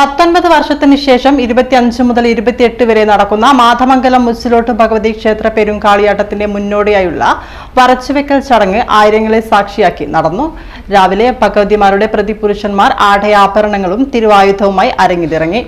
പത്തൊൻപത് വർഷത്തിന് ശേഷം ഇരുപത്തിയഞ്ച് മുതൽ ഇരുപത്തിയെട്ട് വരെ നടക്കുന്ന മാധമംഗലം മുച്ചിലോട്ട് ഭഗവതി ക്ഷേത്ര പെരുങ്കാളിയാട്ടത്തിന്റെ മുന്നോടിയായുള്ള വരച്ചുവെക്കൽ ചടങ്ങ് ആയിരങ്ങളെ സാക്ഷിയാക്കി നടന്നു. രാവിലെ ഭഗവതിമാരുടെ പ്രതിപുരുഷന്മാർ ആടയാഭരണങ്ങളും തിരുവായുധവുമായി അരങ്ങിലിറങ്ങി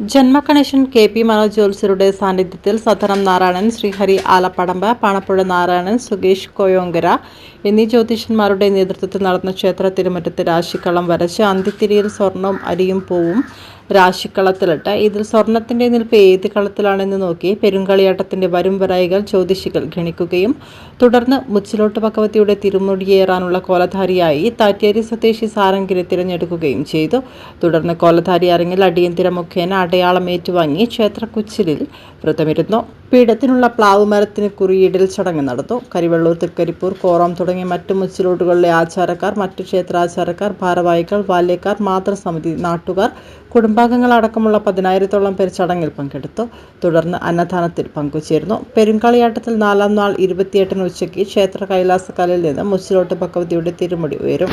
ജന്മകണേശൻ കെ പി മനോജ് ജോത്സ്യരുടെ സാന്നിധ്യത്തിൽ സദനം നാരായണൻ ശ്രീഹരി ആലപ്പടമ്പ് പാണപ്പുഴ നാരായണൻ സുഗേഷ് കോയോങ്കര എന്നീ ജ്യോതിഷന്മാരുടെ നേതൃത്വത്തിൽ നടന്ന ക്ഷേത്ര തിരുമുറ്റത്ത് രാശിക്കളം വരച്ച് അന്ത്യത്തിരിയിൽ സ്വർണവും അരിയും പൂവും രാശിക്കളത്തിലിട്ട് ഇതിൽ സ്വർണത്തിന്റെ നിൽപ്പ് ഏത് കളത്തിലാണെന്ന് നോക്കി പെരുങ്കളിയാട്ടത്തിന്റെ വരും വരായികൾ ജ്യോതിഷികൾ ഗണിക്കുകയും തുടർന്ന് മുച്ചിലോട്ട് ഭഗവതിയുടെ തിരുമുടിയേറാനുള്ള കോലധാരിയായി താറ്റേരി സ്വദേശി സാരംഗിനെ തിരഞ്ഞെടുക്കുകയും ചെയ്തു. തുടർന്ന് കോലധാരി അരങ്ങിൽ അടിയന്തിര മുഖേന അടയാളം ഏറ്റുവാങ്ങി ക്ഷേത്രക്കുച്ചിലിൽ വ്രതമിരുന്നു. പീഠത്തിനുള്ള പ്ലാവ് മരത്തിന് കുറിയിടൽ ചടങ്ങ് നടന്നു. കരിവെള്ളൂർ തൃക്കരിപ്പൂർ കോറം തുടങ്ങിയ മറ്റു മുച്ചിലോട്ടുകളിലെ ആചാരക്കാർ മറ്റു ക്ഷേത്രാചാരക്കാർ ഭാരവാഹികൾ ബാല്യക്കാർ മാതൃസമിതി നാട്ടുകാർ കുടുംബാംഗങ്ങളടക്കമുള്ള പതിനായിരത്തോളം പേർ ചടങ്ങിൽ പങ്കെടുത്തു. തുടർന്ന് അന്നദാനത്തിൽ പങ്കുചേർന്നു. പെരുങ്കളിയാട്ടത്തിൽ നാലാം നാൾ ഇരുപത്തിയെട്ടിന് ഉച്ചയ്ക്ക് ക്ഷേത്ര കൈലാസക്കാലിൽ നിന്ന് മുച്ചിലോട്ട് ഭഗവതിയുടെ തിരുമുടി ഉയരും.